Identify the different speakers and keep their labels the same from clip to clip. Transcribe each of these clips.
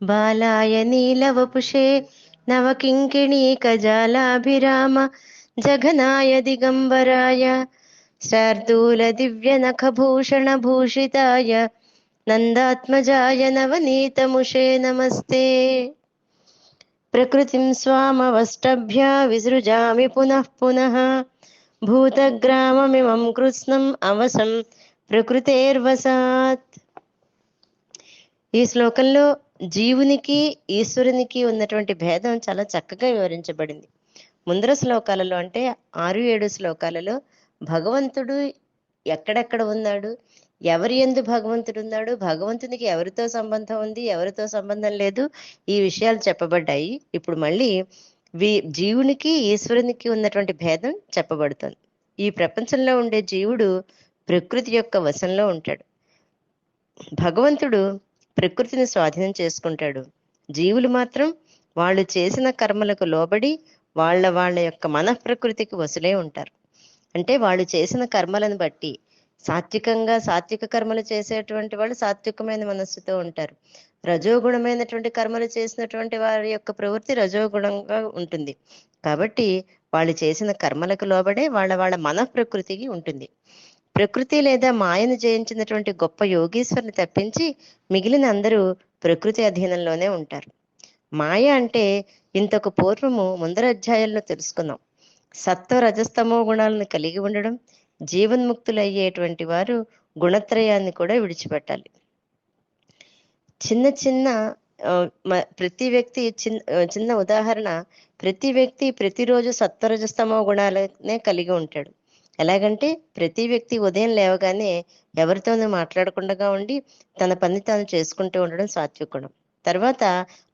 Speaker 1: బాలాయ నీలవపుషే నవకింకిణీ కజాలాభిరామ జఘనాయ దిగంబరాయ శార్దూల దివ్య నఖభూషణ భూషితాయ నందాత్మజాయ నవనీతముషే నమస్తే. ప్రకృతిం స్వామవష్టభ్య విసృజామి పునః పునః భూతగ్రామమిమం కృత్స్నం అవసం ప్రకృతేర్వసాత్. ఈ శ్లోకంలో జీవునికి ఈశ్వరునికి ఉన్నటువంటి భేదం చాలా చక్కగా వివరించబడింది. ముందర శ్లోకాలలో అంటే ఆరు ఏడు శ్లోకాలలో భగవంతుడు ఎక్కడెక్కడ ఉన్నాడు? ఎవరి ఎందు భగవంతుడు ఉన్నాడు? భగవంతునికి ఎవరితో సంబంధం ఉంది? ఎవరితో సంబంధం లేదు? ఈ విషయాలు చెప్పబడ్డాయి. ఇప్పుడు మళ్ళీ వి జీవునికి ఈశ్వరునికి ఉన్నటువంటి భేదం చెప్పబడుతుంది. ఈ ప్రపంచంలో ఉండే జీవుడు ప్రకృతి యొక్క వశంలో ఉంటాడు. భగవంతుడు ప్రకృతిని స్వాధీనం చేసుకుంటాడు. జీవులు మాత్రం వాళ్ళు చేసిన కర్మలకు లోబడి వాళ్ళ వాళ్ళ యొక్క మన ప్రకృతికి వసులే ఉంటారు. అంటే వాళ్ళు చేసిన కర్మలను బట్టి సాత్వికంగా సాత్విక కర్మలు చేసేటువంటి వాళ్ళు సాత్వికమైన మనస్సుతో ఉంటారు. రజోగుణమైనటువంటి కర్మలు చేసినటువంటి వారి యొక్క ప్రవృత్తి రజోగుణంగా ఉంటుంది. కాబట్టి వాళ్ళు చేసిన కర్మలకు లోబడే వాళ్ళ వాళ్ళ మన ప్రకృతికి ఉంటుంది. ప్రకృతి లేదా మాయను జయించినటువంటి గొప్ప యోగీశ్వరుని తప్పించి మిగిలిన అందరూ ప్రకృతి అధీనంలోనే ఉంటారు. మాయ అంటే ఇంతకు పూర్వము ముందర అధ్యాయంలో తెలుసుకున్నాం. సత్వ రజస్తమో గుణాలను కలిగి ఉండడం జీవన్ముక్తులు అయ్యేటువంటి వారు గుణత్రయాన్ని కూడా విడిచిపెట్టాలి. చిన్న చిన్న ప్రతి వ్యక్తి చిన్న చిన్న ఉదాహరణ ప్రతి వ్యక్తి ప్రతిరోజు సత్వరజస్తమో గుణాలనే కలిగి ఉంటాడు. ఎలాగంటే ప్రతి వ్యక్తి ఉదయం లేవగానే ఎవరితోనూ మాట్లాడకుండా ఉండి తన పని తాను చేసుకుంటూ ఉండడం సాత్వికుణం తర్వాత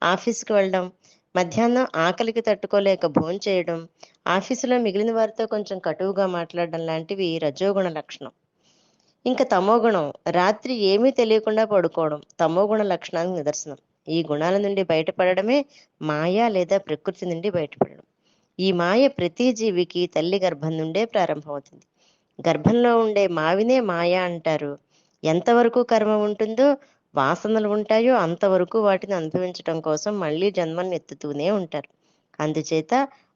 Speaker 1: ఆఫీస్కి వెళ్ళడం మధ్యాహ్నం ఆకలికి తట్టుకోలేక భోజనం చేయడం ఆఫీసులో మిగిలిన వారితో కొంచెం కటువుగా మాట్లాడడం లాంటివి రజోగుణ లక్షణం. ఇంకా తమోగుణం రాత్రి ఏమీ తెలియకుండా పడుకోవడం తమోగుణ లక్షణానికి నిదర్శనం. ఈ గుణాల నుండి బయటపడడమే మాయా లేదా ప్రకృతి నుండి బయటపడడం. ఈ మాయ ప్రతి జీవికి తల్లి గర్భం నుండే ప్రారంభమవుతుంది. గర్భంలో ఉండే మావినే మాయ అంటారు. ఎంతవరకు కర్మ ఉంటుందో వాసనలు ఉంటాయో అంతవరకు వాటిని అనుభవించడం కోసం మళ్ళీ జన్మను ఎత్తుతూనే ఉంటారు. అందుచేత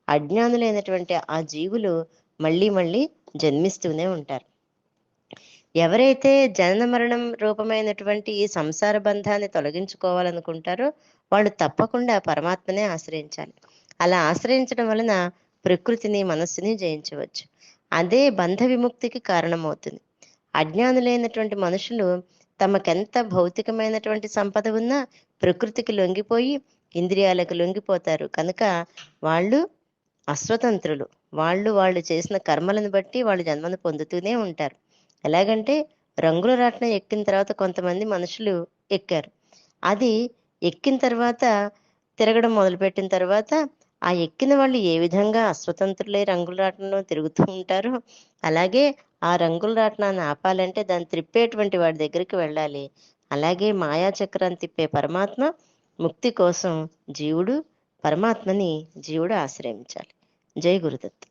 Speaker 1: అజ్ఞానులైనటువంటి ఆ జీవులు మళ్ళీ మళ్ళీ జన్మిస్తూనే ఉంటారు. ఎవరైతే జనన మరణం రూపమైనటువంటి ఈ సంసార బంధాన్ని తొలగించుకోవాలనుకుంటారో వాళ్ళు తప్పకుండా పరమాత్మనే ఆశ్రయించాలి. అలా ఆశ్రయించడం వలన ప్రకృతిని మనస్సుని జయించవచ్చు. అదే బంధ విముక్తికి కారణమవుతుంది. అజ్ఞానులైనటువంటి మనుషులు తమకెంత భౌతికమైనటువంటి సంపద ఉన్నా ప్రకృతికి లొంగిపోయి ఇంద్రియాలకు లొంగిపోతారు. కనుక వాళ్ళు అస్వతంత్రులు. వాళ్ళు వాళ్ళు చేసిన కర్మలను బట్టి వాళ్ళు జన్మను పొందుతూనే ఉంటారు. ఎలాగంటే రంగుల రాట్నం ఎక్కిన తర్వాత కొంతమంది మనుషులు ఎక్కారు. అది ఎక్కిన తర్వాత తిరగడం మొదలుపెట్టిన తర్వాత ఆ ఎక్కిన వాళ్ళు ఏ విధంగా అస్వతంత్రులై రంగుల రాట్నంలో తిరుగుతూ ఉంటారో అలాగే ఆ రంగుల రాట్నాన్ని ఆపాలంటే దాన్ని త్రిప్పేటువంటి వాడి దగ్గరికి వెళ్ళాలి. అలాగే మాయా చక్రాన్ని తిప్పే పరమాత్మ ముక్తి కోసం జీవుడు పరమాత్మని జీవుడు ఆశ్రయించాలి. జై గురుదత్త